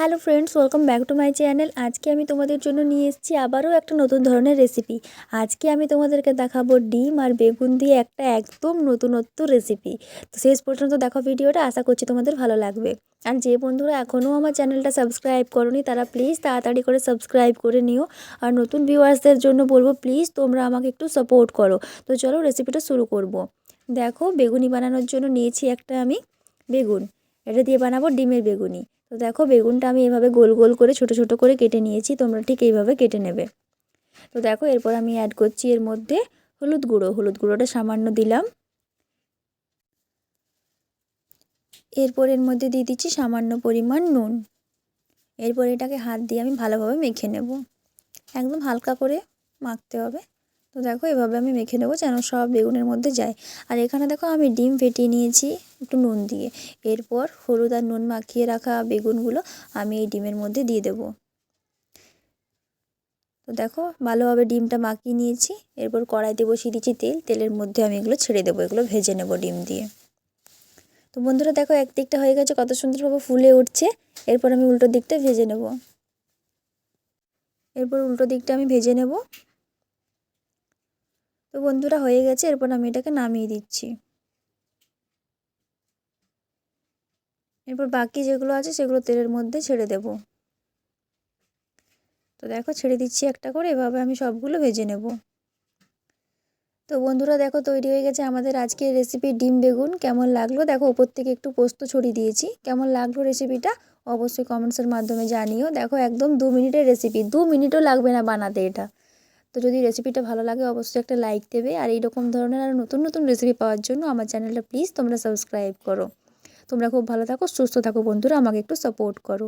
Hello friends welcome back to my channel আজকে আমি তোমাদের জন্য নিয়ে এসেছি আবারও একটা নতুন ধরনের রেসিপি আজকে আমি তোমাদেরকে দেখাবো ডিম আর বেগুন দিয়ে একটা একদম নতুনত্ব রেসিপি তো শেষ পর্যন্ত দেখো ভিডিওটা, আশা করছি তোমাদের ভালো লাগবে। আর যে বন্ধুরা এখনও আমার চ্যানেলটা সাবস্ক্রাইব করনি, তারা প্লিজ তাড়াতাড়ি করে সাবস্ক্রাইব করে নিও। আর নতুন ভিউয়ার্সদের জন্য বলব প্লিজ তোমরা আমাকে একটু সাপোর্ট করো। তো চলো রেসিপিটা শুরু করব। দেখো, বেগুনি বানানোর জন্য নিয়েছি একটা আমি বেগুন। এটা দিয়ে বানাবো ডিমের বেগুনি। তো দেখো বেগুনটা আমি এভাবে গোল গোল করে ছোট ছোট করে কেটে নিয়েছি, তোমরা ঠিক এইভাবে কেটে নেবে। তো দেখো এরপর আমি অ্যাড করছি এর মধ্যে হলুদ গুঁড়ো, হলুদ গুঁড়োটা সামান্য দিলাম। এরপর এর মধ্যে দিয়ে দিচ্ছি সামান্য পরিমাণ নুন। এরপর এটাকে হাত দিয়ে আমি ভালোভাবে মেখে নেব। একদম হালকা করে মাখতে হবে। তো দেখো এভাবে আমি মেখে নেব যেন সব বেগুনের মধ্যে যায়। আর এখানে দেখো আমি ডিম ফেটিয়ে নিয়েছি একটু নুন দিয়ে। এরপর হলুদ আর নুন মাখিয়ে রাখা বেগুনগুলো আমি এই ডিমের মধ্যে দিয়ে দেবো। তো দেখো ভালোভাবে ডিমটা মাখিয়ে নিয়েছি। এরপর কড়াইতে বসিয়ে দিচ্ছি তেল। তেলের মধ্যে আমি এগুলো ছেড়ে দেবো, এগুলো ভেজে নেব ডিম দিয়ে। তো বন্ধুরা দেখো এক দিকটা হয়ে গেছে কত সুন্দরভাবে ফুলে উঠছে। এরপর আমি উল্টো দিকটা ভেজে নেব। এরপর উল্টো দিকটা আমি ভেজে নেব। তো বন্ধুরা হয়ে গেছে, এরপর আমি এটাকে নামিয়ে দিচ্ছি। এরপর বাকি যেগুলো আছে সেগুলো তেলের মধ্যে ছেড়ে দেব। তো দেখো, ছেড়ে দিচ্ছি একটা করে, এভাবে আমি সবগুলো ভেজে নেব। তো বন্ধুরা দেখো, তৈরি হয়ে গেছে আমাদের আজকের রেসিপি ডিম বেগুন। কেমন লাগল? দেখো ওপর থেকে একটু পোস্ত ছড়িয়ে দিয়েছি। কেমন লাগল রেসিপিটা অবশ্যই কমেন্টসের মাধ্যমে জানিও। দেখো, একদম দু মিনিটের রেসিপি দু মিনিটও লাগবে না বানাতে এটা। তো যদি রেসিপিটা ভালো লাগে, অবশ্যই একটা লাইক দেবে। আর এই রকম ধরনের আর নতুন নতুন রেসিপি পাওয়ার জন্য আমার চ্যানেলটা প্লিজ তোমরা সাবস্ক্রাইব করো। তোমরা খুব ভালো থাকো, সুস্থ থাকো বন্ধুরা, আমাকে একটু সাপোর্ট করো।